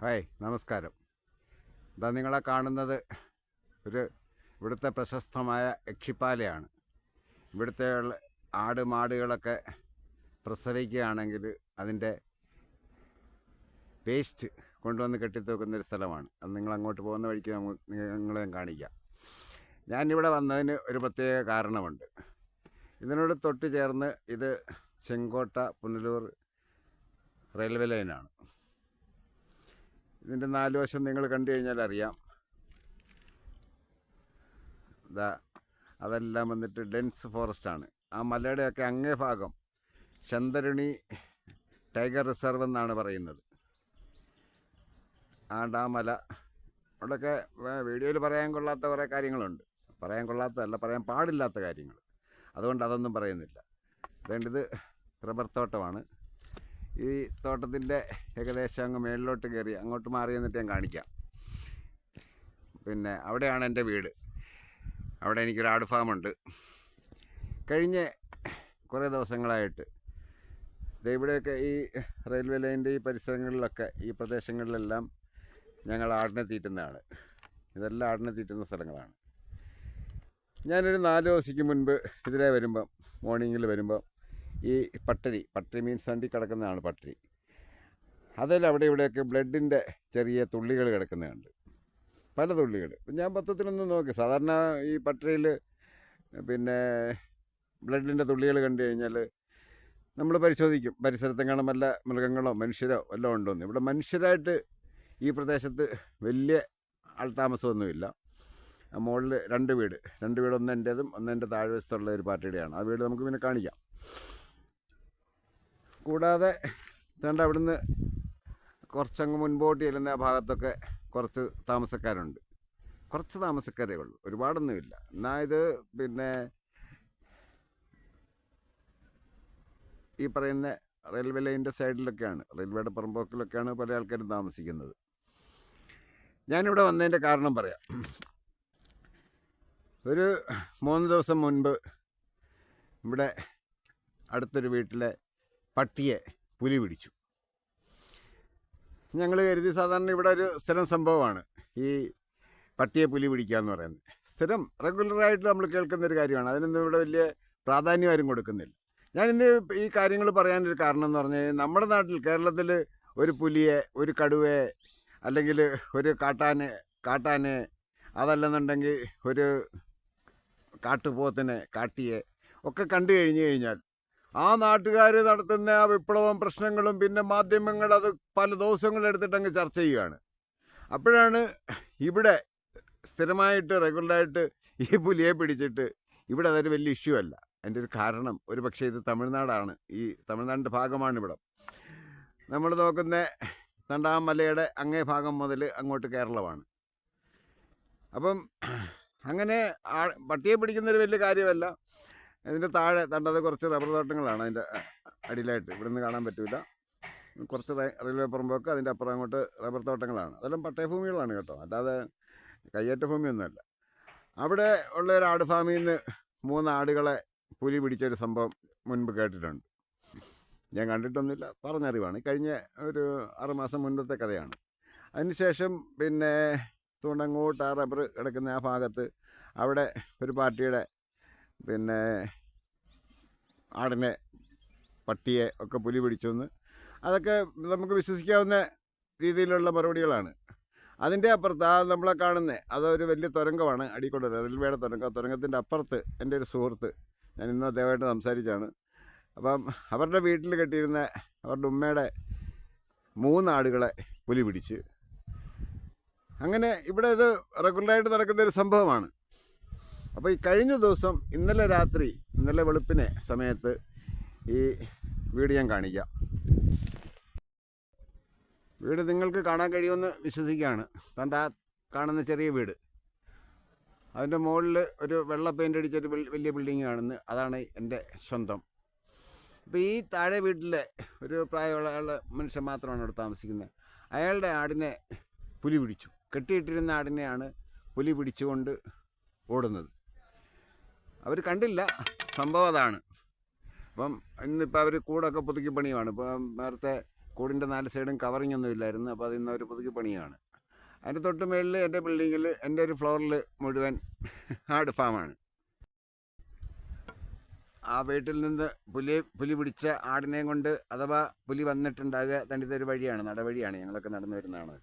Hi നമസ്കാരം. ഇതാ നിങ്ങളെ കാണുന്നത് ഒരു ഇവിടുത്തെ പ്രശസ്തമായ യക്ഷിപ്പാലയാണ്. ഇവിടുത്തെ ആട് മാടുകളൊക്കെ പ്രസവിക്കുകയാണെങ്കിൽ അതിന്റെ പേസ്റ്റ് കൊണ്ടുവന്ന് കെട്ടിത്തൂക്കുന്ന ഒരു സ്ഥലമാണ്. അത് നിങ്ങൾ അങ്ങോട്ട് പോകുന്ന വഴിക്ക് നിങ്ങളെയും നിങ്ങളെ കാണിക്കാം. ഞാനിവിടെ വന്നതിന് ഒരു പ്രത്യേക കാരണമുണ്ട്. ഇതിനോട് തൊട്ട് ചേർന്ന് ഇത് ചെങ്കോട്ട പുനലൂർ റെയിൽവേ ലൈനാണ്. ഇതിന്റെ നാല് വശം നിങ്ങൾ കണ്ടു കഴിഞ്ഞാൽ അറിയാം. ഇതാ അതെല്ലാം വന്നിട്ട് ഡെൻസ് ഫോറസ്റ്റ് ആണ്. ആ മലയുടെയൊക്കെ അങ്ങേ ഭാഗം ചന്ദരുണി ടൈഗർ റിസർവ് എന്നാണ് പറയുന്നത്. ആ ഡാമല അവിടെയൊക്കെ വീഡിയോയിൽ പറയാൻ കൊള്ളാത്ത കുറേ കാര്യങ്ങളുണ്ട്. പറയാൻ കൊള്ളാത്തതല്ല പറയാൻ പാടില്ലാത്ത കാര്യങ്ങൾ. അതുകൊണ്ട് അതൊന്നും പറയുന്നില്ല. അതുകൊണ്ട് ഇത് റബ്ബർ തോട്ടമാണ്. ഈ തോട്ടത്തിന്റെ ഏകദേശം അങ്ങ് മേളിലോട്ട് കയറി അങ്ങോട്ട് മാറി എന്നിട്ട് ഞാൻ കാണിക്കാം. പിന്നെ അവിടെയാണ് എന്റെ വീട്. അവിടെ എനിക്കൊരു ആട് ഫാമുണ്ട്. കഴിഞ്ഞ കുറേ ദിവസങ്ങളായിട്ട് ഇവിടെയൊക്കെ ഈ റെയിൽവേ ലൈനിന്റെ ഈ പരിസരങ്ങളിലൊക്കെ ഈ പ്രദേശങ്ങളിലെല്ലാം ഞങ്ങൾ ആടിനെ തീറ്റുന്നതാണ്. ഇതെല്ലാം ആടിനെ തീറ്റുന്ന സ്ഥലങ്ങളാണ്. ഞാനൊരു നാല് ദിവസത്തേക്ക് മുൻപ് ഇതിലെ വരുമ്പം മോർണിംഗിൽ വരുമ്പം ഈ പട്ടരി പട്ടരി മീൻസ് വണ്ടി കിടക്കുന്നതാണ് പട്ടരി അതിൽ അവിടെ ഇവിടെയൊക്കെ ബ്ലഡിന്റെ ചെറിയ തുള്ളികൾ കിടക്കുന്നുണ്ട്. പല തുള്ളികൾ. ഞാൻ പത്രത്തിലൊന്ന് നോക്കി. സാധാരണ ഈ പട്ടരിയിൽ പിന്നെ ബ്ലഡിന്റെ തുള്ളികൾ കണ്ടു കഴിഞ്ഞാൽ നമ്മൾ പരിശോധിക്കും. പരിസരത്തെങ്ങാനും വല്ല മൃഗങ്ങളോ മനുഷ്യരോ വല്ലതും ഉണ്ടോന്ന് ഇവിടെ മനുഷ്യരായിട്ട് ഈ പ്രദേശത്ത് വലിയ ആൾതാമസമൊന്നുമില്ല മുകളിൽ രണ്ട് വീട്. രണ്ട് വീട് ഒന്ന് എന്റേതും ഒന്ന് എന്റെ താഴ്വശത്തുള്ള ഒരു പാർട്ടിയുടെയാണ്. ആ വീട് നമുക്ക് പിന്നെ കാണിക്കാം. കൂടാതെ തേണ്ട അവിടുന്ന് കുറച്ചങ്ങ് മുൻപോട്ട് ചെല്ലുന്ന ആ ഭാഗത്തൊക്കെ കുറച്ച് താമസക്കാരുണ്ട്. കുറച്ച് താമസക്കാരേ ഉള്ളൂ. ഒരുപാടൊന്നുമില്ല. എന്നാൽ ഇത് പിന്നെ ഈ പറയുന്ന റെയിൽവേ ലൈനിന്റെ സൈഡിലൊക്കെയാണ്. റെയിൽവേയുടെ പുറമ്പോക്കിലൊക്കെയാണ് പല ആൾക്കാരും താമസിക്കുന്നത്. ഞാനിവിടെ വന്നതിന്റെ കാരണം പറയാം. ഒരു മൂന്ന് ദിവസം മുൻപ് ഇവിടെ അടുത്തൊരു വീട്ടിലെ പട്ടിയെ പുലി പിടിച്ചു. ഞങ്ങൾ കരുതി സാധാരണ ഇവിടെ ഒരു സ്ഥിരം സംഭവമാണ് ഈ പട്ടിയെ പുലി പിടിക്കുക എന്ന് പറയുന്നത്. സ്ഥിരം റെഗുലറായിട്ട് നമ്മൾ കേൾക്കുന്ന ഒരു കാര്യമാണ്. അതിനൊന്നും ഇവിടെ വലിയ പ്രാധാന്യം ആരും കൊടുക്കുന്നില്ല. ഞാനിന്ന് ഈ കാര്യങ്ങൾ പറയാനൊരു കാരണം എന്ന് പറഞ്ഞു കഴിഞ്ഞാൽ നമ്മുടെ നാട്ടിൽ കേരളത്തിൽ ഒരു പുലിയെ ഒരു കടുവയെ അല്ലെങ്കിൽ ഒരു കാട്ടാനെ കാട്ടാനെ അതല്ലെന്നുണ്ടെങ്കിൽ ഒരു കാട്ടുപോത്തിനെ കാട്ടിയെ ഒക്കെ കണ്ടു കഴിഞ്ഞു കഴിഞ്ഞാൽ ആ നാട്ടുകാർ നടത്തുന്ന ആ വിപ്ലവം പ്രശ്നങ്ങളും പിന്നെ മാധ്യമങ്ങൾ അത് പല അങ്ങ് ചർച്ച ചെയ്യുകയാണ്. അപ്പോഴാണ് ഇവിടെ സ്ഥിരമായിട്ട് റെഗുലറായിട്ട് ഈ പുലിയെ പിടിച്ചിട്ട് ഇവിടെ അതൊരു വലിയ ഇഷ്യൂ അല്ല. അതിന്റെ ഒരു കാരണം ഒരു പക്ഷേ ഇത് തമിഴ്നാടാണ്. ഈ തമിഴ്നാടിന്റെ ഭാഗമാണ് ഇവിടെ. നമ്മൾ നോക്കുന്ന തണ്ടാമലയുടെ അങ്ങേ ഭാഗം മുതൽ അങ്ങോട്ട് കേരളമാണ്. അപ്പം അങ്ങനെ പട്ടിയെ പിടിക്കുന്നൊരു വലിയ കാര്യമല്ല. ഇതിന്റെ താഴെ തണ്ടത് കുറച്ച് റബ്ബർ തോട്ടങ്ങളാണ് അതിന്റെ അടിയിലായിട്ട്. ഇവിടെ നിന്ന് കാണാൻ പറ്റില്ല കുറച്ച് റെയിൽവേ പുറമ്പോക്ക് അതിന്റെ അപ്പുറം അങ്ങോട്ട് റബ്ബർ തോട്ടങ്ങളാണ്. അതെല്ലാം പട്ടയഭൂമികളാണ് കേട്ടോ. അല്ലാതെ കയ്യേറ്റ ഭൂമിയൊന്നുമല്ല അവിടെ ഉള്ള ഒരു ആട് ഫാമിൽ നിന്ന് മൂന്ന് ആടുകളെ പുലി പിടിച്ചൊരു സംഭവം മുൻപ് കേട്ടിട്ടുണ്ട്. ഞാൻ കണ്ടിട്ടൊന്നുമില്ല. പറഞ്ഞറിവാണ്. കഴിഞ്ഞ ഒരു ആറുമാസം മുൻപത്തെ കഥയാണ്. അതിനുശേഷം പിന്നെ തൂണ്ടങ്ങോട്ട് ആ റബ്ബർ കിടക്കുന്ന ആ ഭാഗത്ത് അവിടെ ഒരു പാർട്ടിയുടെ പിന്നെ ആടിനെ പട്ടിയെ ഒക്കെ പുലി പിടിച്ചു എന്ന് അതൊക്കെ നമുക്ക് വിശ്വസിക്കാവുന്ന രീതിയിലുള്ള മറുപടികളാണ്. അതിന്റെ അപ്പുറത്ത് ആ നമ്മളെ കാണുന്നത് അതൊരു വലിയ തുരങ്കമാണ് അടിക്കൊണ്ട റെയിൽവേയുടെ തുരങ്കം തുരങ്കത്തിന്റെ അപ്പുറത്ത് എന്റെ ഒരു സുഹൃത്ത് ഞാൻ ഇന്ന് അദ്ദേഹമായിട്ട് സംസാരിച്ചാണ്. അപ്പം അവരുടെ വീട്ടിൽ കെട്ടിയിരുന്ന അവരുടെ ഉമ്മയുടെ മൂന്നാടുകളെ പുലി പിടിച്ച്. അങ്ങനെ ഇവിടെ ഇത് റെഗുലറായിട്ട് നടക്കുന്ന ഒരു സംഭവമാണ്. അപ്പോൾ ഈ കഴിഞ്ഞ ദിവസം ഇന്നലെ രാത്രി ഇന്നലെ വെളുപ്പിനെ സമയത്ത് ഈ വീട് ഞാൻ കാണിക്കാം. വീട് നിങ്ങൾക്ക് കാണാൻ കഴിയുമെന്ന് വിശ്വസിക്കുകയാണ്. കണ്ട ആ കാണുന്ന ചെറിയ വീട്. അതിന്റെ മുകളിൽ ഒരു വെള്ള പെയിന്റ് അടിച്ചൊരു വലിയ ബിൽഡിങ് കാണുന്നു. അതാണ് എന്റെ സ്വന്തം. അപ്പോൾ ഈ താഴെ വീട്ടിലെ ഒരു പ്രായമുള്ള മനുഷ്യൻ മാത്രമാണ് അവിടെ താമസിക്കുന്നത്. അയാളുടെ ആടിനെ പുലി പിടിച്ചു. കെട്ടിയിട്ടിരുന്ന ആടിനെയാണ് പുലി പിടിച്ചുകൊണ്ട് ഓടുന്നത്. അവർ കണ്ടില്ല. സംഭവം അതാണ്. അപ്പം ഇന്നിപ്പോൾ അവർ കൂടൊക്കെ പുതുക്കി പണിയുവാണ്. ഇപ്പം നേരത്തെ കൂടിന്റെ നാല് സൈഡും കവറിങ് ഒന്നും ഇല്ലായിരുന്നു. അപ്പോൾ അതിന്ന് അവർ പുതുക്കി പണിയാണ് അതിന്റെ തൊട്ട് മേളിൽ എന്റെ ബിൽഡിങ്ങിൽ എന്റെ ഒരു ഫ്ലോറിൽ മുഴുവൻ ആട് ഫാമാണ്. ആ വീട്ടിൽ നിന്ന് പുലി പുലി പിടിച്ച ആടിനെയും കൊണ്ട് അഥവാ പുലി വന്നിട്ടുണ്ടാകുക തണ്ടിതൊരു വഴിയാണ് നടവഴിയാണ്. ഞങ്ങളൊക്കെ നടന്നു വരുന്നതാണ്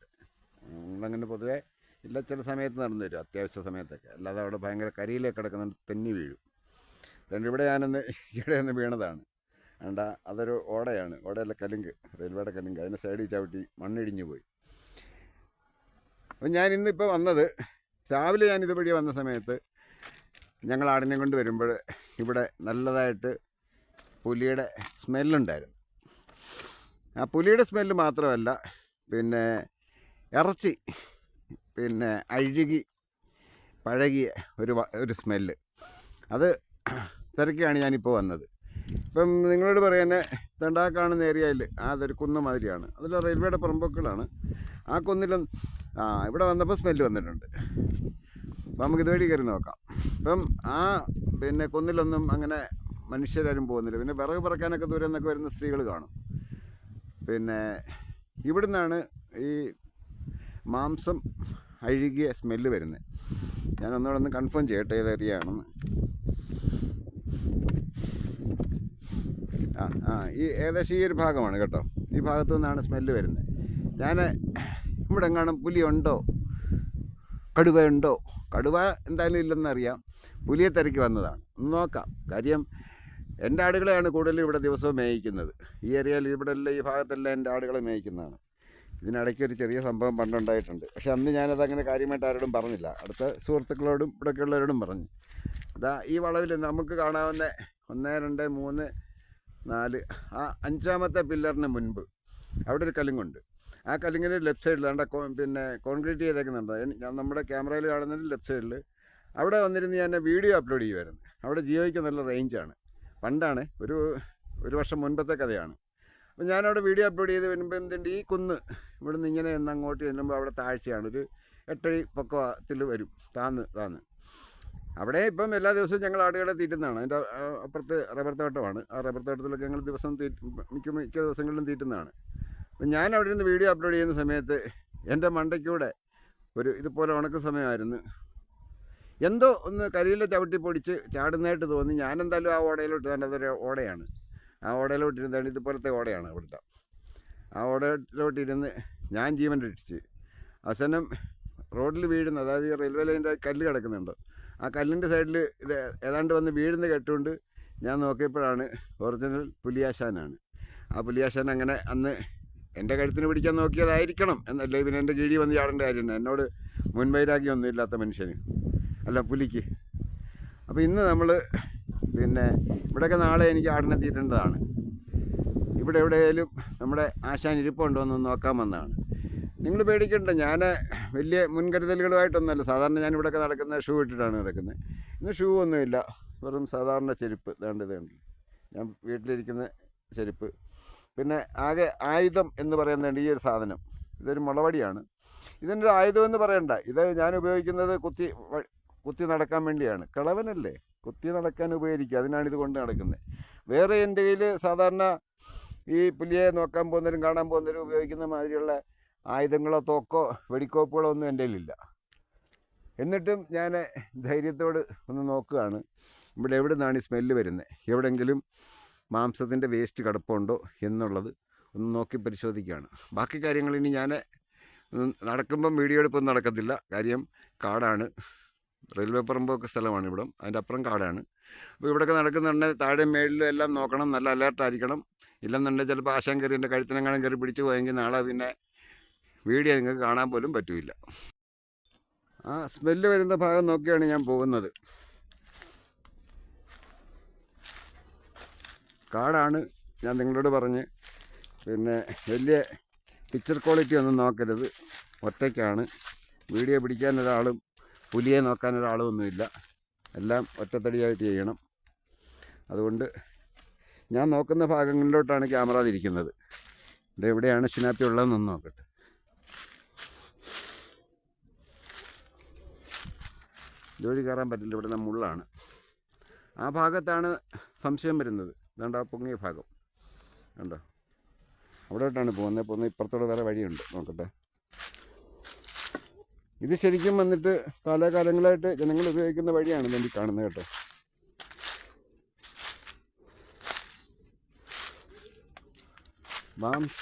ഞങ്ങളങ്ങനെ പൊതുവേ ഇല്ല ചില സമയത്ത് നടന്നു വരും അത്യാവശ്യ സമയത്തൊക്കെ. അല്ലാതെ അവിടെ ഭയങ്കര കരിയിലേക്ക് കിടക്കുന്നുണ്ട് തെന്നി വീഴും. അതുകൊണ്ട് ഇവിടെ ഞാനൊന്ന് ഇവിടെ ഒന്ന് വീണതാണ്. വേണ്ട അതൊരു ഓടയാണ്. ഓടയല്ല കലുങ്ക്. റെയിൽവേയുടെ കലുങ്ക്. അതിന്റെ സൈഡിൽ ചവിട്ടി മണ്ണിടിഞ്ഞു പോയി. അപ്പം ഞാൻ ഇന്നിപ്പോൾ വന്നത് രാവിലെ ഞാൻ ഇതുവഴി വന്ന സമയത്ത് ഞങ്ങൾ ആടിനെ കൊണ്ട് വരുമ്പോൾ ഇവിടെ നല്ലതായിട്ട് പുലിയുടെ സ്മെല്ലുണ്ടായിരുന്നു. ആ പുലിയുടെ സ്മെല്ല് മാത്രമല്ല പിന്നെ ഇറച്ചി പിന്നെ അഴുകി പഴകിയ ഒരു ഒരു സ്മെല്ല്. അത് തിരക്കിയാണ് ഞാനിപ്പോൾ വന്നത്. ഇപ്പം നിങ്ങളോട് പറയാനെ തണ്ടാ കാണുന്ന ഏരിയയിൽ അതൊരു കുന്ന് മാതിരിയാണ്. അതിൽ റെയിൽവേയുടെ പുറമ്പോക്കുകളാണ് ആ കുന്നിലും ആ ഇവിടെ വന്നപ്പോൾ സ്മെല്ല് വന്നിട്ടുണ്ട്. അപ്പം നമുക്ക് ഇതുവഴി കയറി നോക്കാം. ഇപ്പം ആ പിന്നെ കുന്നിലൊന്നും അങ്ങനെ മനുഷ്യരാരും പോകുന്നില്ല. പിന്നെ വിറക് പറക്കാനൊക്കെ ദൂരെ നിന്നൊക്കെ വരുന്ന സ്ത്രീകൾ കാണും. പിന്നെ ഇവിടുന്നാണ് ഈ മാംസം അഴുകിയ സ്മെല്ല് വരുന്നത് ഞാൻ ഒന്നുകൂടെ ഒന്ന് കൺഫേം ചെയ്യട്ടെ ഏത് ഏരിയ ആണെന്ന് ആ ആ ഈ ഏകദേശം ഈ ഒരു ഭാഗമാണ് കേട്ടോ. ഈ ഭാഗത്തു നിന്നാണ് സ്മെല്ല് വരുന്നത് ഞാൻ ഇവിടെ എങ്ങാനും പുലിയുണ്ടോ? കടുവയുണ്ടോ? കടുവ എന്തായാലും ഇല്ലെന്നറിയാം. പുലിയെ തിരക്കി വന്നതാണ്. ഒന്ന് നോക്കാം. കാര്യം എന്റെ ആടുകളെയാണ് കൂടുതലും ഇവിടെ ദിവസവും മേയിക്കുന്നത്. ഈ ഏരിയയിൽ ഇവിടെ എല്ലാം ഈ ഭാഗത്തെല്ലാം എന്റെ ആടുകളെ മേയിക്കുന്നതാണ്. ഇതിനിടയ്ക്ക് ഒരു ചെറിയ സംഭവം പണ്ടുണ്ടായിട്ടുണ്ട്. പക്ഷെ അന്ന് ഞാനത് അങ്ങനെ കാര്യമായിട്ട് ആരോടും പറഞ്ഞില്ല. അടുത്ത സുഹൃത്തുക്കളോടും ഇവിടെയൊക്കെയുള്ളവരോടും പറഞ്ഞു. അതാ ഈ വളവിൽ നമുക്ക് കാണാവുന്ന ഒന്ന് രണ്ട് മൂന്ന് നാല് ആ അഞ്ചാമത്തെ പില്ലറിന് മുൻപ് അവിടെ ഒരു കലുങ്കുണ്ട് ആ കലുങ്ങിന് ലെഫ്റ്റ് സൈഡിൽ അവിടെ പിന്നെ കോൺക്രീറ്റ് ചെയ്തേക്കുന്നുണ്ട്. ഞാൻ നമ്മുടെ ക്യാമറയിൽ കാണുന്നതിന് ലെഫ്റ്റ് സൈഡിൽ അവിടെ വന്നിരുന്ന് ഞാൻ വീഡിയോ അപ്ലോഡ് ചെയ്യുമായിരുന്നു അവിടെ ജിയോയ്ക്ക് നല്ല റേഞ്ചാണ് പണ്ടാണ് ഒരു ഒരു വർഷം മുൻപത്തെ കഥയാണ്. അപ്പോൾ ഞാനവിടെ വീഡിയോ അപ്ലോഡ് ചെയ്ത് വരുമ്പോൾ എന്തുണ്ട്? ഈ കുന്ന് ഇവിടെ നിന്ന് ഇങ്ങനെ എന്ന് അങ്ങോട്ട് ചെല്ലുമ്പോൾ അവിടെ താഴ്ചയാണ്. ഒരു എട്ടടി പൊക്കത്തിൽ വരും. താന്ന് താന്ന്. അവിടെ ഇപ്പം എല്ലാ ദിവസവും ഞങ്ങൾ ആടുകളെ തീറ്റുന്നതാണ്. അതിന്റെ അപ്പുറത്ത് റബ്ബർ തോട്ടമാണ്. ആ റബ്ബർ തോട്ടത്തിലൊക്കെ ഞങ്ങൾ ദിവസം തീ മിക്ക മിക്ക ദിവസങ്ങളിലും തീറ്റുന്നതാണ്. അപ്പം ഞാൻ അവിടെ നിന്ന് വീഡിയോ അപ്ലോഡ് ചെയ്യുന്ന സമയത്ത് എന്റെ മണ്ടയ്ക്കൂടെ ഒരു ഇതുപോലെ ഉണക്ക സമയമായിരുന്നു. എന്തോ ഒന്ന് കരിയിലെ ചവിട്ടി പൊടിച്ച് ചാടുന്നതായിട്ട് തോന്നി. ഞാനെന്തായാലും ആ ഓടയിലോട്ട് തന്നെ അതൊരു ഓടയാണ്. ആ ഓടയിലോട്ട് ഇരുന്നാണ് ഇതുപോലത്തെ ഓടയാണ് അവിടുത്തെ ആ ഓടയിലോട്ടിരുന്ന് ഞാൻ ജീവൻ രക്ഷിച്ച്. അവസാനം റോഡിൽ വീഴുന്ന അതായത് ഈ റെയിൽവേ ലൈനിന്റെ കല്ല് കിടക്കുന്നുണ്ട്. ആ കല്ലിന്റെ സൈഡിൽ ഇത് ഏതാണ്ട് വന്ന് വീഴുന്ന കെട്ടുകൊണ്ട് ഞാൻ നോക്കിയപ്പോഴാണ് ഒറിജിനൽ പുലിയാശാനാണ്. ആ പുലിയാശാൻ അങ്ങനെ അന്ന് എന്റെ കഴുത്തിന് പിടിക്കാൻ നോക്കിയതായിരിക്കണം എന്നല്ലേ പിന്നെ എന്റെ കീഴി വന്ന് ചാടേണ്ട കാര്യമുണ്ട് എന്നോട് മുൻവൈരാഗ്യമൊന്നും ഇല്ലാത്ത മനുഷ്യന്. അല്ല പുലിക്ക്. അപ്പോൾ ഇന്ന് നമ്മൾ പിന്നെ ഇവിടെയൊക്കെ നാളെ എനിക്ക് ആടിനെ തീറ്റേണ്ടതാണ് ഇവിടെ എവിടെയായാലും നമ്മുടെ ആശാൻ ഇരിപ്പുണ്ടോ എന്ന് നോക്കാൻ വന്നതാണ്. നിങ്ങൾ പേടിക്കണ്ട ഞാൻ വലിയ മുൻകരുതലുകളുമായിട്ടൊന്നുമല്ല. സാധാരണ ഞാൻ ഇവിടെയൊക്കെ നടക്കുന്ന ഷൂ ഇട്ടിട്ടാണ് നടക്കുന്നത്. ഇന്ന് ഷൂ ഒന്നുമില്ല. വെറും സാധാരണ ചെരുപ്പ്. ഇതാണ്ട് ഇതുണ്ട്. ഞാൻ വീട്ടിലിരിക്കുന്ന ചെരുപ്പ്. പിന്നെ ആകെ ആയുധം എന്ന് പറയുന്നുണ്ട് ഈ ഒരു സാധനം. ഇതൊരു മുളവടിയാണ്. ഇതിന്റെ ആയുധം എന്ന് പറയണ്ട. ഇത് ഞാൻ ഉപയോഗിക്കുന്നത് കുത്തി കുത്തി നടക്കാൻ വേണ്ടിയാണ്. കിളവനല്ലേ? കുത്തി നടക്കാൻ ഉപകരിക്കുക. അതിനാണ് ഇത് കൊണ്ട് നടക്കുന്നത്. വേറെ എന്റെ കയ്യിൽ സാധാരണ ഈ പുലിയെ നോക്കാൻ പോകുന്നവരും കാണാൻ പോകുന്നവരും ഉപയോഗിക്കുന്ന മാതിരിയുള്ള ആയുധങ്ങളോ തോക്കോ വെടിക്കോപ്പുകളോ ഒന്നും എന്റെ കയ്യിലില്ല. എന്നിട്ടും ഞാൻ ധൈര്യത്തോട് ഒന്ന് നോക്കുകയാണ്. ഇവിടെ എവിടെ നിന്നാണ് ഈ സ്മെല്ല് വരുന്നത്? എവിടെയെങ്കിലും മാംസത്തിന്റെ വേസ്റ്റ് കിടപ്പുണ്ടോ എന്നുള്ളത് ഒന്ന് നോക്കി പരിശോധിക്കുകയാണ്. ബാക്കി കാര്യങ്ങൾ ഇനി ഞാൻ നടക്കുമ്പം വീഡിയോ എടുപ്പൊന്നും നടക്കത്തില്ല. കാര്യം കാടാണ്. റെയിൽവേ പറമ്പൊക്കെ സ്ഥലമാണ് ഇവിടം. അതിന്റെ അപ്പുറം കാടാണ്. അപ്പോൾ ഇവിടെയൊക്കെ നടക്കുന്നുണ്ടെങ്കിൽ താഴെ മേളിലും എല്ലാം നോക്കണം. നല്ല അലേർട്ടായിരിക്കണം ഇല്ലെന്നുണ്ടെങ്കിൽ ചിലപ്പോൾ ആശാൻ കയറി എന്റെ കഴുത്തിനെങ്ങാനും കയറി പിടിച്ച് പോയെങ്കിൽ നാളെ പിന്നെ വീഡിയോ നിങ്ങൾക്ക് കാണാൻ പോലും പറ്റില്ല. ആ സ്മെല്ല് വരുന്ന ഭാഗം നോക്കിയാണ് ഞാൻ പോകുന്നത്. കാടാണ്. ഞാൻ നിങ്ങളോട് പറഞ്ഞ് പിന്നെ വലിയ പിക്ചർ ക്വാളിറ്റി ഒന്നും നോക്കരുത്. ഒറ്റയ്ക്കാണ്. വീഡിയോ പിടിക്കാൻ ഒരാളും പുലിയെ നോക്കാൻ ഒരാളും ഒന്നുമില്ല എല്ലാം ഒറ്റത്തടിയായിട്ട് ചെയ്യണം. അതുകൊണ്ട് ഞാൻ നോക്കുന്ന ഭാഗങ്ങളിലോട്ടാണ് ക്യാമറ തിരിക്കുന്നത്. ഇവിടെ എവിടെയാണ് ഷിനാപ്പി ഉള്ളതെന്നൊന്ന് നോക്കട്ടെ. ജോലി കയറാൻ പറ്റില്ല. ഇവിടെ മുള്ളാണ്. ആ ഭാഗത്താണ് സംശയം വരുന്നത്. ഇതാണ്ട് ആ പൊങ്ങിയ ഭാഗം. കണ്ടോ? അവിടോട്ടാണ് പോകുന്നത്. പോകുന്നത് ഇപ്പുറത്തോടെ വേറെ വഴിയുണ്ട്. നോക്കട്ടെ. ഇത് ശരിക്കും വന്നിട്ട് കാലാകാലങ്ങളായിട്ട് ജനങ്ങൾ ഉപയോഗിക്കുന്ന വഴിയാണ് വേണ്ടി കാണുന്നത് കേട്ടോ. മാംസ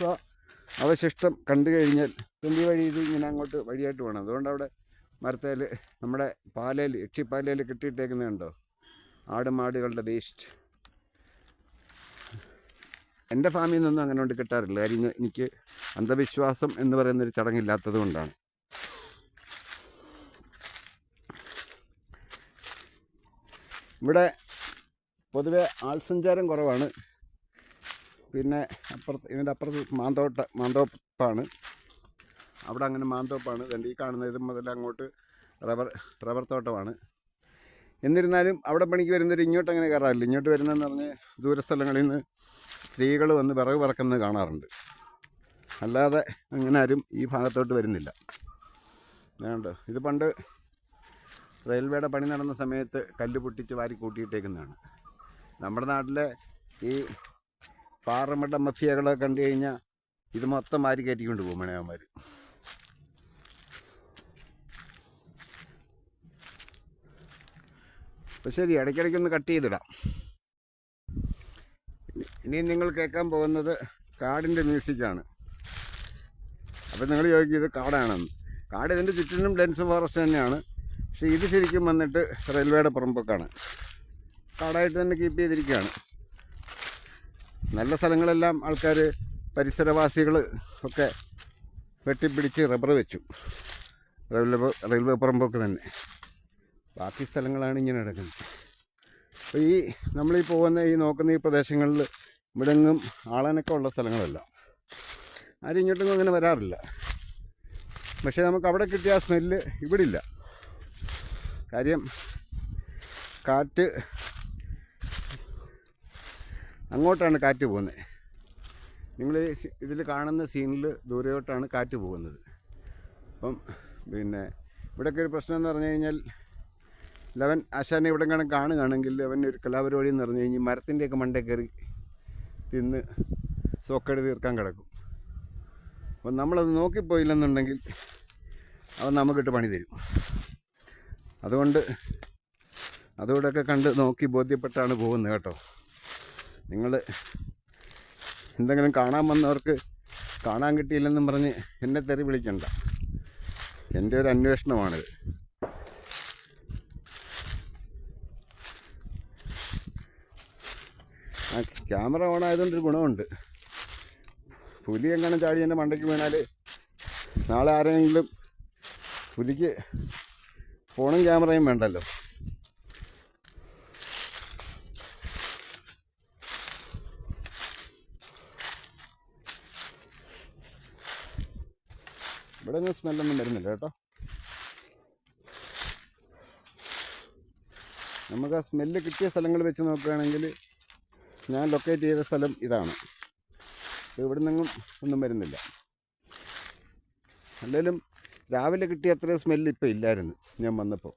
അവശിഷ്ടം കണ്ടു കഴിഞ്ഞാൽ തുമ്പി വഴി? ഇത് ഇങ്ങനെ അങ്ങോട്ട് വഴിയായിട്ട് വേണം അതുകൊണ്ട് അവിടെ മരത്തേൽ നമ്മുടെ പാലയിൽ എക്ഷിപ്പാലയിൽ കെട്ടിയിട്ടേക്കുന്നത് കണ്ടോ ആടുമാടുകളുടെ വേസ്റ്റ്. എന്റെ ഫാമിൽ നിന്നൊന്നും അങ്ങനെ കൊണ്ട് കിട്ടാറില്ല. കാര്യം എനിക്ക് അന്ധവിശ്വാസം എന്ന് പറയുന്നൊരു ചടങ്ങില്ലാത്തത് കൊണ്ടാണ്. ഇവിടെ പൊതുവെ ആൾസഞ്ചാരം കുറവാണ്. പിന്നെ അപ്പുറത്ത് ഇതിന്റെ അപ്പുറത്ത് മാന്തോട്ട മാന്തോപ്പാണ്. അവിടെ അങ്ങനെ മാന്തോപ്പാണ്. ദണ്ട് ഈ കാണുന്ന ഇത് മുതൽ അങ്ങോട്ട് റബ്ബർ റബ്ബർ തോട്ടമാണ്. എന്നിരുന്നാലും അവിടെ പണിക്ക് വരുന്നവർ ഇങ്ങോട്ട് അങ്ങനെ കയറാറില്ല. ഇങ്ങോട്ട് വരുന്നതെന്ന് പറഞ്ഞ് ദൂരസ്ഥലങ്ങളിൽ നിന്ന് സ്ത്രീകൾ വന്ന് വിറക് പറക്കുന്നത് കാണാറുണ്ട്. അല്ലാതെ അങ്ങനെ ആരും ഈ ഭാഗത്തോട്ട് വരുന്നില്ല. വേണ്ടോ ഇത് പണ്ട് റെയിൽവേയുടെ പണി നടന്ന സമയത്ത് കല്ല് പൊട്ടിച്ച് വാരി കൂട്ടിയിട്ടേക്കുന്നതാണ്. നമ്മുടെ നാട്ടിലെ ഈ പാറമട്ട മഫിയകളെ കണ്ടു കഴിഞ്ഞാൽ ഇത് മൊത്തം മാരി കയറ്റിക്കൊണ്ട് പോകും മണയന്മാർ അപ്പോൾ ശരി ഇടയ്ക്കിടയ്ക്കൊന്ന് കട്ട് ചെയ്തിടാം. ഇനി- നിങ്ങൾ കേൾക്കാൻ പോകുന്നത് കാടിന്റെ മ്യൂസിക്കാണ്. അപ്പോൾ നിങ്ങൾ ചോദിക്കും ഇത് കാടാണെന്ന്. കാട് ഇതിന്റെ ചുറ്റിനും ഡെൻസ് ഫോറസ്റ്റ് തന്നെയാണ്. പക്ഷേ ഇത് ശരിക്കും വന്നിട്ട് റെയിൽവേയുടെ പുറമ്പൊക്കാണ് കാടായിട്ട് തന്നെ കീപ്പ് ചെയ്തിരിക്കുകയാണ്. നല്ല സ്ഥലങ്ങളെല്ലാം ആൾക്കാർ പരിസരവാസികൾ ഒക്കെ വെട്ടിപ്പിടിച്ച് റബ്ബർ വെച്ചു. റെയിൽവേ റെയിൽവേ പുറമ്പൊക്കെ തന്നെ. ബാക്കി സ്ഥലങ്ങളാണ് ഇങ്ങനെ കിടക്കുന്നത് അപ്പോൾ ഈ നമ്മളീ പോകുന്ന ഈ നോക്കുന്ന ഈ പ്രദേശങ്ങളിൽ ഇവിടെങ്ങും ആളനൊക്കെ ഉള്ള സ്ഥലങ്ങളല്ല. ആരും ഇങ്ങോട്ടൊന്നും അങ്ങനെ വരാറില്ല. പക്ഷേ നമുക്ക് അവിടെ കിട്ടിയ ആ സ്മെല്ല് ഇവിടെ ഇല്ല. കാര്യം കാറ്റ് അങ്ങോട്ടാണ് കാറ്റ് പോകുന്നത്. നിങ്ങൾ ഇതിൽ കാണുന്ന സീനിൽ ദൂരെയോട്ടാണ് കാറ്റ് പോകുന്നത്. അപ്പം പിന്നെ ഇവിടെയൊക്കെ ഒരു പ്രശ്നം എന്ന് പറഞ്ഞു കഴിഞ്ഞാൽ ലവൻ ആശാനെ ഇവിടെ കാണും കാണുകയാണെങ്കിൽ അവൻ ഒരു കലാപരിപാടി എന്ന് പറഞ്ഞു കഴിഞ്ഞാൽ മരത്തിന്റെയൊക്കെ മണ്ടേ കയറി തിന്ന് സോക്കടി തീർക്കാൻ കിടക്കും. അപ്പം നമ്മളത് നോക്കിപ്പോയില്ലെന്നുണ്ടെങ്കിൽ അവൻ നമുക്കിട്ട് പണി തരും. അതുകൊണ്ട് അതുകൂടെയൊക്കെ കണ്ട് നോക്കി ബോധ്യപ്പെട്ടാണ് പോകുന്നത് കേട്ടോ. നിങ്ങൾ എന്തെങ്കിലും കാണാൻ വന്നവർക്ക് കാണാൻ കിട്ടിയില്ലെന്നും പറഞ്ഞ് എന്നെ തെറി വിളിക്കണ്ട. എന്റെ ഒരു അന്വേഷണമാണിത്. ആ ക്യാമറ ഓൺ ആയതുകൊണ്ടൊരു ഗുണമുണ്ട്. പുലി എങ്ങനെ ചാടി എന്റെ മണ്ടയ്ക്ക് വീണാൽ നാളെ ആരെങ്കിലും പുലിക്ക് ഫോണും ക്യാമറയും വേണ്ടല്ലോ. ഇവിടെ നിന്ന് സ്മെല്ലൊന്നും വരുന്നില്ല കേട്ടോ. നമുക്ക് ആ സ്മെല്ല് കിട്ടിയ സ്ഥലങ്ങൾ വെച്ച് നോക്കുകയാണെങ്കിൽ ഞാൻ ലൊക്കേറ്റ് ചെയ്ത സ്ഥലം ഇതാണ്. ഇവിടെ നിന്നും ഒന്നും വരുന്നില്ല. അല്ലെങ്കിലും രാവിലെ കിട്ടിയ അത്ര സ്മെല്ല് ഇപ്പോൾ ഇല്ലായിരുന്നു. ഞാൻ വന്നപ്പോൾ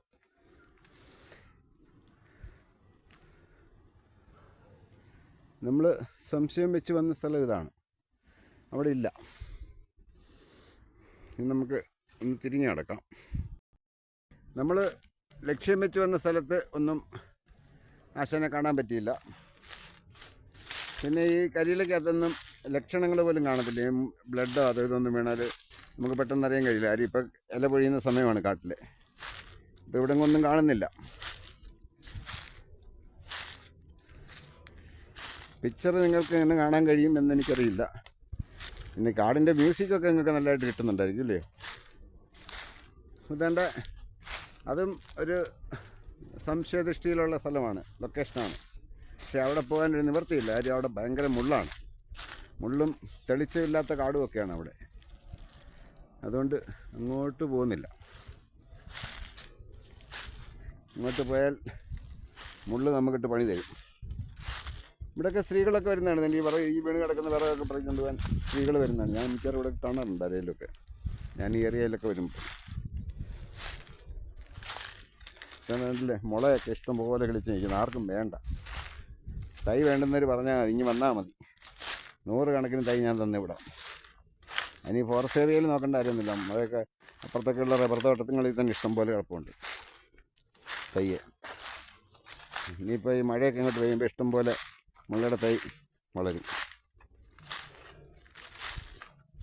നമ്മൾ സംശയം വെച്ച് വന്ന സ്ഥലം ഇതാണ്. അവിടെ ഇല്ല. ഇനി നമുക്ക് ഒന്ന് തിരിഞ്ഞു നടക്കാം. നമ്മൾ ലക്ഷ്യം വെച്ച് വന്ന സ്ഥലത്ത് ഒന്നും ആശാനെ കാണാൻ പറ്റിയില്ല. പിന്നെ ഈ കരിയിലക്കകത്തൊന്നും ലക്ഷണങ്ങൾ പോലും കാണത്തില്ല. ബ്ലഡോ അതോ ഇതൊന്നും വീണാൽ നമുക്ക് പെട്ടെന്ന് അറിയാൻ കഴിയില്ല. കാര്യം ഇപ്പം ഇല പൊഴിയുന്ന സമയമാണ് കാട്ടിൽ ഇപ്പം ഇവിടെ ഒന്നും കാണുന്നില്ല. പിക്ചർ നിങ്ങൾക്ക് എങ്ങനെ കാണാൻ കഴിയും എന്ന് എനിക്കറിയില്ല. പിന്നെ കാടിന്റെ മ്യൂസിക്കൊക്കെ നിങ്ങൾക്ക് നല്ലതായിട്ട് കിട്ടുന്നുണ്ടായിരിക്കും അല്ലേ ഇതേണ്ട അതും ഒരു സംശയദൃഷ്ടിയിലുള്ള സ്ഥലമാണ് ലൊക്കേഷനാണ് പക്ഷേ അവിടെ പോകാൻ ഒരു നിവൃത്തിയില്ല. കാര്യം അവിടെ ഭയങ്കര മുള്ളാണ്. മുള്ളും തെളിച്ചമില്ലാത്ത കാടുമൊക്കെയാണ് അവിടെ. അതുകൊണ്ട് അങ്ങോട്ട് പോകുന്നില്ല. അങ്ങോട്ട് പോയാൽ മുള്ള് നമുക്കിട്ട് പണി തരും. ഇവിടെയൊക്കെ സ്ത്രീകളൊക്കെ വരുന്നതാണ്. ഈ വിറക് ഈ വീണ് കിടക്കുന്ന വിറകൊക്കെ പറിക്കൊണ്ട് പോകാൻ സ്ത്രീകൾ വരുന്നതാണ്. ഞാൻ മിക്കവാറും ഇവിടെ കാണാറുണ്ട് അരയിലൊക്കെ. ഞാൻ ഈ ഏരിയയിലൊക്കെ വരുമ്പോൾ കണ്ടില്ലേ? മുളയൊക്കെ ഇഷ്ടം പോലെ കളിച്ച് നിൽക്കുന്നത് ആർക്കും വേണ്ട. തൈ വേണ്ടുന്നവർ പറഞ്ഞാൽ മതി. ഇനി വന്നാൽ മതി. നൂറ് കണക്കിന് തൈ ഞാൻ തന്നെ വിടാം ഇനി ഫോറസ്റ്റ് ഏരിയയിൽ നോക്കേണ്ട കാര്യമൊന്നുമില്ല. അതൊക്കെ അപ്പുറത്തൊക്കെയുള്ള റബ്ബർ തോട്ടങ്ങളിൽ തന്നെ ഇഷ്ടം പോലെ കുഴപ്പമുണ്ട് തയ്യ് ഇനിയിപ്പോൾ ഈ മഴയൊക്കെ ഇങ്ങോട്ട് പെയ്യുമ്പോൾ ഇഷ്ടം പോലെ മുള്ളയുടെ തൈ വളരും.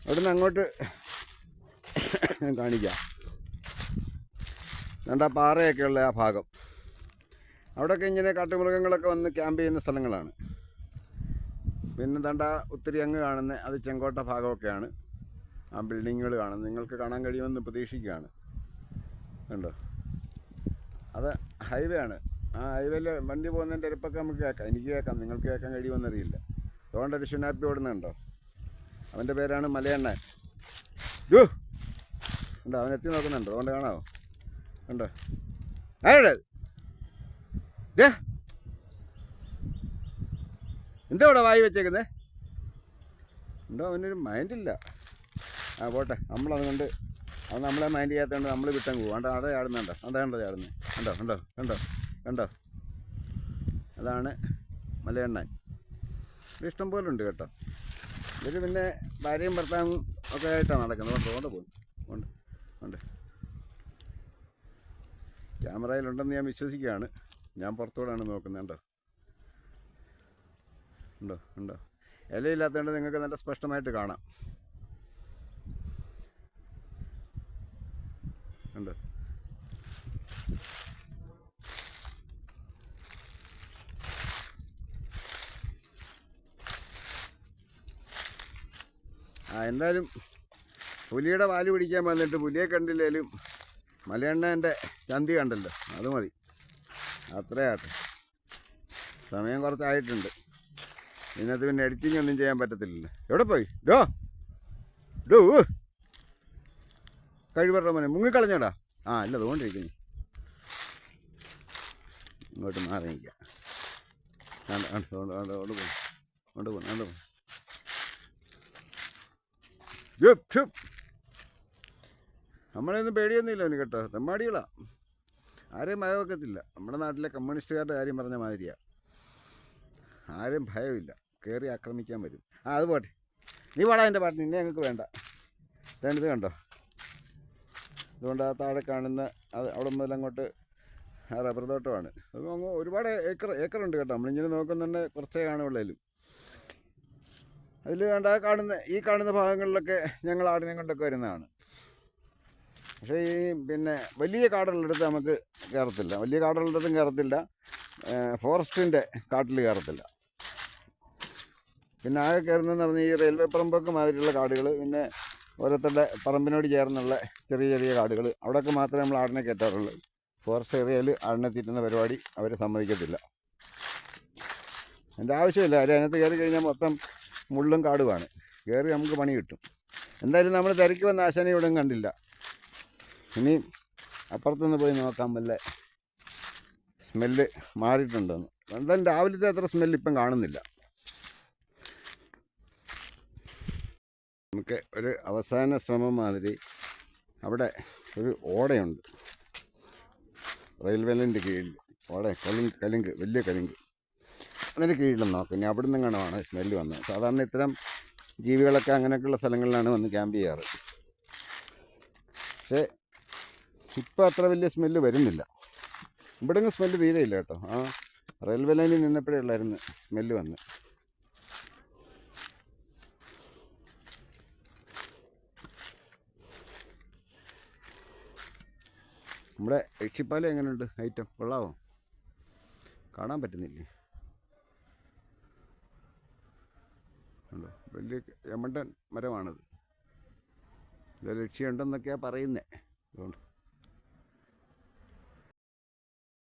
അവിടുന്ന് അങ്ങോട്ട് ഞാൻ കാണിക്കാം. രണ്ട് ആ പാറയൊക്കെ ഉള്ള ആ ഭാഗം. അവിടെയൊക്കെ ഇങ്ങനെ കാട്ടുമൃഗങ്ങളൊക്കെ വന്ന് ക്യാമ്പ് ചെയ്യുന്ന സ്ഥലങ്ങളാണ്. പിന്നെ തണ്ട ഒത്തിരി അങ്ങ് കാണുന്നത് അത് ചെങ്കോട്ട ഭാഗമൊക്കെയാണ്. ആ ബിൽഡിങ്ങുകൾ കാണാം. നിങ്ങൾക്ക് കാണാൻ കഴിയുമെന്ന് പ്രതീക്ഷിക്കുകയാണ്. കണ്ടോ? അത് ഹൈവേ ആണ്. ആ ഹൈവേയിൽ വണ്ടി പോകുന്നതിന്റെ ഇരപ്പൊക്കെ നമുക്ക് കേൾക്കാം. എനിക്ക് കേൾക്കാം. നിങ്ങൾക്ക് കേൾക്കാൻ കഴിയുമെന്നറിയില്ല. അതുകൊണ്ട് ഒരു ഷുനാപ്പി ഓടുന്നുണ്ടോ? അവന്റെ പേരാണ് മലയണ്ണൻ. യോ ഉണ്ടോ അവൻ എത്തി നോക്കുന്നുണ്ടോ. അതുകൊണ്ട് കാണാമോ ഉണ്ടോ ആരുടെ എന്താ ഇവിടെ വായി വെച്ചേക്കുന്നേ? ഉണ്ടോ അവനൊരു മൈൻഡില്ല ആ പോട്ടെ. നമ്മളതുകൊണ്ട് അത് നമ്മളെ മൈൻഡ് ചെയ്യാത്തതുകൊണ്ട് നമ്മൾ വിട്ടങ്ങ് പോകും അവിടെ ചാടുന്നുണ്ടോ അതാ കണ്ടോ ചാടുന്നത് കണ്ടോ? കണ്ടോ? കണ്ടോ? കണ്ടോ? അതാണ് മലയണ്ണൻ. ഇഷ്ടം പോലെ ഉണ്ട് കേട്ടോ. ഇവർ പിന്നെ ഭാര്യയും ഭർത്താവും ഒക്കെ ആയിട്ടാണ് നടക്കുന്നത്. കൊണ്ട് കൊണ്ട് പോകും ഉണ്ട് ഉണ്ട് ക്യാമറയിലുണ്ടെന്ന് ഞാൻ വിശ്വസിക്കുകയാണ്. ഞാൻ പുറത്തോടാണ് നോക്കുന്നത്. കണ്ടോ? ഉണ്ടോ ഉണ്ടോ ഇലയില്ലാത്തതുകൊണ്ട് നിങ്ങൾക്ക് നല്ല സ്പഷ്ടമായിട്ട് കാണാം. ഉണ്ട്. ആ എന്തായാലും പുലിയുടെ വാൽ പിടിക്കാൻ വന്നിട്ട് പുലിയെ കണ്ടില്ലേലും മലയണ്ണന്റെ ചന്തി കണ്ടല്ലോ അത് മതി. അത്രയാട്ടെ. സമയം കുറച്ചായിട്ടുണ്ട്. ഇന്നത്തെ പിന്നെ എഡിറ്റിംഗ് ഒന്നും ചെയ്യാൻ പറ്റത്തില്ലല്ലോ. എവിടെ പോയി? ഡോ. ഡോ കഴിവറ മോനെ മുങ്ങിക്കളഞ്ഞോടാ. ആ ഇല്ല അതുകൊണ്ടിരിക്കുന്നു. ഇങ്ങോട്ട് മാറി നിൽക്കാം കൊണ്ട് നമ്മളെയൊന്നും പേടിയൊന്നുമില്ല അവന് കേട്ടോ. തെമ്മാടികളാ. ആരെയും ഭയം വെക്കത്തില്ല നമ്മുടെ നാട്ടിലെ കമ്മ്യൂണിസ്റ്റുകാരുടെ കാര്യം പറഞ്ഞ മാതിരിയാ. ആരും ഭയമില്ല. കയറി ആക്രമിക്കാൻ വരും. ആ അത് പോട്ടെ. നീ പാടാ എന്റെ പാട്ട് നിന്നെ ഞങ്ങൾക്ക് വേണ്ട. വേണ്ടത് കണ്ടോ? അതുകൊണ്ട് ആ താഴെ കാണുന്ന അത് അവിടെ മുതൽ അങ്ങോട്ട് റബ്ബർ തോട്ടമാണ്. അത് ഒരുപാട് ഏക്കർ ഏക്കറുണ്ട് കേട്ടോ. നമ്മളിങ്ങനെ നോക്കുന്നുണ്ട് കുറച്ചേ കാണുള്ളൂ അതിൽ വേണ്ട കാണുന്ന ഈ കാണുന്ന ഭാഗങ്ങളിലൊക്കെ ഞങ്ങൾ ആടിനെ കൊണ്ടൊക്കെ വരുന്നതാണ്. പക്ഷേ ഈ പിന്നെ വലിയ കാടുള്ളിടത്ത് നമുക്ക് കയറത്തില്ല. വലിയ കാടുള്ളിടത്തും കയറത്തില്ല. ഫോറസ്റ്റിന്റെ കാട്ടിൽ കയറത്തില്ല. പിന്നെ ആകെ കയറുന്നതെന്ന് പറഞ്ഞാൽ ഈ റെയിൽവേ പറമ്പൊക്കെ മാതിരിയുള്ള കാടുകൾ പിന്നെ ഓരോരുത്തരുടെ പറമ്പിനോട് ചേർന്നുള്ള ചെറിയ ചെറിയ കാടുകൾ. അവിടെയൊക്കെ മാത്രമേ നമ്മൾ ആടിനെ കയറ്റാറുള്ളൂ. ഫോറസ്റ്റ് ഏരിയയിൽ ആടിനെ തീറ്റുന്ന പരിപാടി അവർ സമ്മതിക്കത്തില്ല. എന്റെ ആവശ്യമില്ല. അവർ അതിനകത്ത് കയറി കഴിഞ്ഞാൽ മൊത്തം മുള്ളും കാടുമാണ്. കയറി നമുക്ക് പണി കിട്ടും. എന്തായാലും നമ്മൾ തിരക്കി വന്ന ആശാനെ ഇവിടെ കണ്ടില്ല. ഇനി അപ്പുറത്തുനിന്ന് പോയി നോക്കാം. വല്ല സ്മെല്ല് മാറിയിട്ടുണ്ടെന്ന്. എന്തായാലും രാവിലത്തെ അത്ര സ്മെല്ല് ഇപ്പം കാണുന്നില്ല നമുക്ക് ഒരു അവസാന ശ്രമം മാതിരി അവിടെ ഒരു ഓടയുണ്ട്. റെയിൽവേലിന്റെ കീഴിൽ. ഓട കലുങ്ക് കലിങ്ക് വലിയ കലിങ്ക് അതിന്റെ കീഴിൽ നോക്കും. ഇനി അവിടെ നിന്ന് കാണുവാണ് സ്മെല്ല് വന്നത്. സാധാരണ ഇത്തരം ജീവികളൊക്കെ അങ്ങനെയൊക്കെയുള്ള സ്ഥലങ്ങളിലാണ് വന്ന് ക്യാമ്പ് ചെയ്യാറ്. പക്ഷേ ഇപ്പോൾ അത്ര വലിയ സ്മെല്ല് വരുന്നില്ല. ഇവിടെ സ്മെല്ല് തീരെയില്ല കേട്ടോ. ആ റെയിൽവേ ലൈനിൽ നിന്നപ്പോഴേ ഉള്ളായിരുന്നു സ്മെല്ല് വന്ന്. നമ്മുടെ യക്ഷിപ്പാലം എങ്ങനെയുണ്ട്? ഐറ്റം കൊള്ളാവോ? കാണാൻ പറ്റുന്നില്ലേ? ഉണ്ടോ വലിയ യമണ്ടൻ മരമാണത്. ഇത് ലക്ഷ്യമുണ്ടെന്നൊക്കെയാണ് പറയുന്നത് അതുകൊണ്ട്